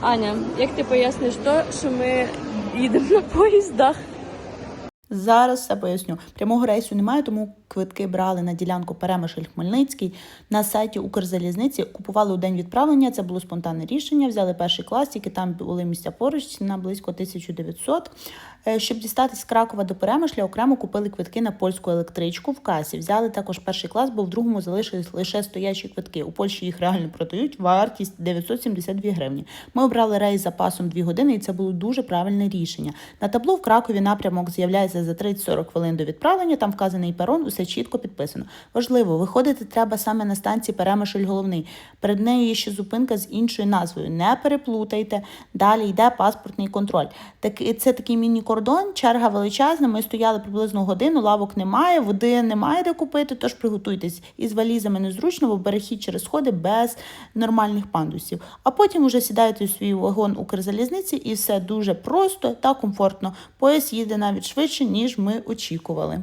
Аня, як ти поясниш то, що ми їдемо на поїздах? Зараз все поясню. Прямого рейсу немає, тому квитки брали на ділянку Перемишль-Хмельницький. На сайті Укрзалізниці купували у день відправлення. Це було спонтанне рішення. Взяли перший клас, тільки там були місця поруч, ціна близько 1900. Е, Щоб дістатись з Кракова до Перемишля, окремо купили квитки на польську електричку в касі. Взяли також перший клас, бо в другому залишились лише стоячі квитки. У Польщі їх реально продають. Вартість 972 гривні. Ми обрали рейс запасом 2 години, і це було дуже правильне рішення. На табло в Кракові напрямок з'являється за 30-40 хвилин до відправлення. Там вказаний перон, усе чітко підписано. Важливо, виходити треба саме на станції Перемишль головний. Перед нею ще зупинка з іншою назвою. Не переплутайте. Далі йде паспортний контроль. Так це такий міні-кордон, черга величезна. Ми стояли приблизно годину, лавок немає, води немає де купити. Тож приготуйтесь із валізами незручно, бо перехід через сходи без нормальних пандусів. А потім уже сідаєте у свій вагон Укрзалізниці, і все дуже просто та комфортно. Поїзд їде навіть швидше, ніж ми очікували.